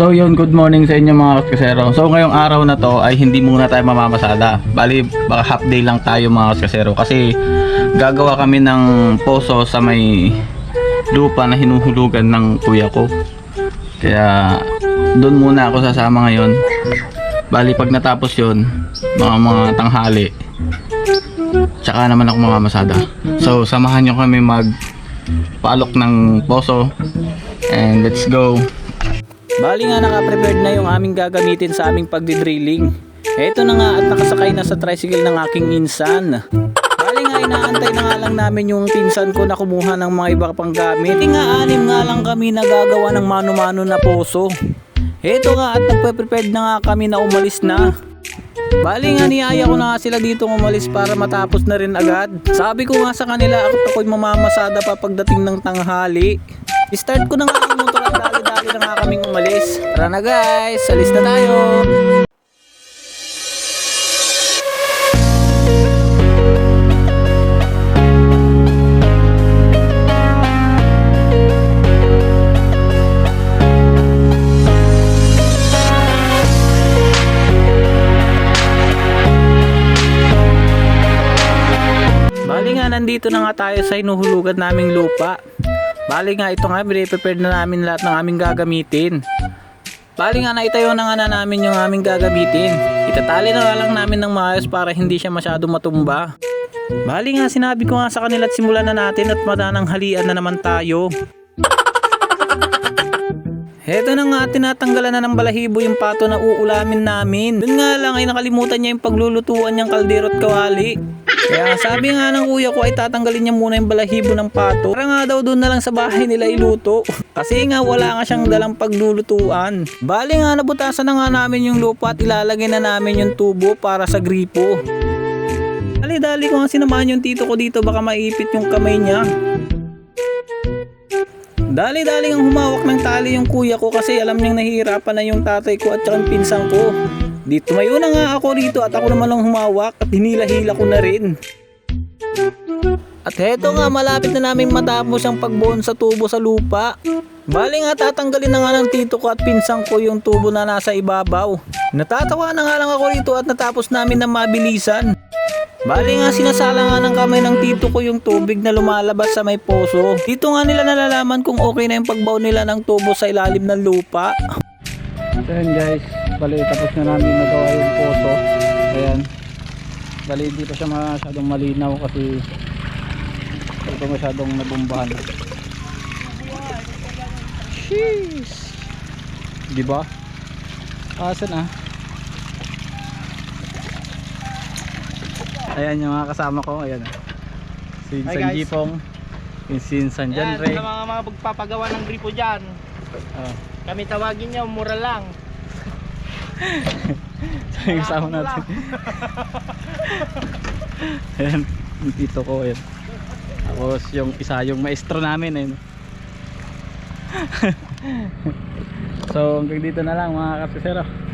So yun, good morning sa inyo mga kaskasero. So ngayong araw na to ay hindi muna tayo mamamasada. Bali, baka half day lang tayo mga kaskasero. Kasi gagawa kami ng poso sa may lupa na hinuhulugan ng kuya ko. Kaya doon muna ako sasama ngayon. Bali, pag natapos yun, mga mga tanghali, tsaka naman ako mamamasada. So, samahan nyo kami mag paalok ng poso. And let's go. Bali nga naka-prepared na yung aming gagamitin sa aming pagdidrilling. Eto na nga at nakasakay na sa tricycle ng aking insan. Bali nga inaantay na nga lang namin yung pinsan ko na kumuha ng mga iba pang gamit. Hindi nga anim nga lang kami nagagawa ng mano-mano na poso. Eto nga at nagpe-prepared na nga kami na umalis na. Bali nga niyaya ko na nga sila dito umalis para matapos na rin agad. Sabi ko nga sa kanila ako ako'y mamamasada pa pagdating ng tanghali. Start ko na nga ang motor at dali-dali na nga kaming umalis. Tara na guys, alis na tayo. Nandito na nga tayo sa inuhulugan naming lupa. Bali nga ito nga, prepared na namin lahat ng aming gagamitin. Bali nga naitayo na nga na namin yung aming gagamitin. Itatali na lang namin ng maayos para hindi siya masyado matumba. Bali nga sinabi ko nga sa kanila at simulan na natin at madanang halian na naman tayo. Heto na nga tinatanggalan na ng balahibo yung pato na uulamin namin. Doon nga lang ay nakalimutan niya yung paglulutuan niyang kaldero at kawali. Kaya sabi nga ng kuya ko ay tatanggalin niya muna yung balahibo ng pato. Para nga daw doon na lang sa bahay nila iluto. Kasi nga wala nga siyang dalang paglulutuan. Bali nga nabutasan na nga namin yung lupa at ilalagay na namin yung tubo para sa gripo. Dali-dali ko nga sinamahan yung tito ko dito baka maipit yung kamay niya. Dali-dali ang humawak ng tali yung kuya ko kasi alam niyang nahihirapan na yung tatay ko at yung pinsan ko. Di tumayo na nga ako rito at ako naman ang humawak at hinila-hila ko na rin. At heto nga malapit na namin matapos ang pagbuon sa tubo sa lupa. Bali nga tatanggalin na nga ng tito ko at pinsang ko yung tubo na nasa ibabaw. Natatawa na nga lang ako rito at natapos namin na mabilisan. Bali nga sinasala nga ng kamay ng tito ko yung tubig na lumalabas sa may poso. Dito nga nila nalalaman kung okay na yung pagbaw nila ng tubo sa ilalim ng lupa. So yun guys, bali tapos na namin nagawa yung poso. Ayan. Bali hindi pa siya masyadong malinaw kasi hindi pa masyadong nabumbahan. Sheesh! Di ba? Asan ah? Ayan yung mga kasama ko, ayan. Si. Jipong, si Insan Jan Yan, Ray. sa mga, mga magpapagawa ng gripo dyan. Oh. Kami tawagin niyo, mura lang. So yung kasama natin. Ayan, tito ko ayan. Tapos yung isa yung maestro namin ayun. so hanggang dito na lang mga kapsisero.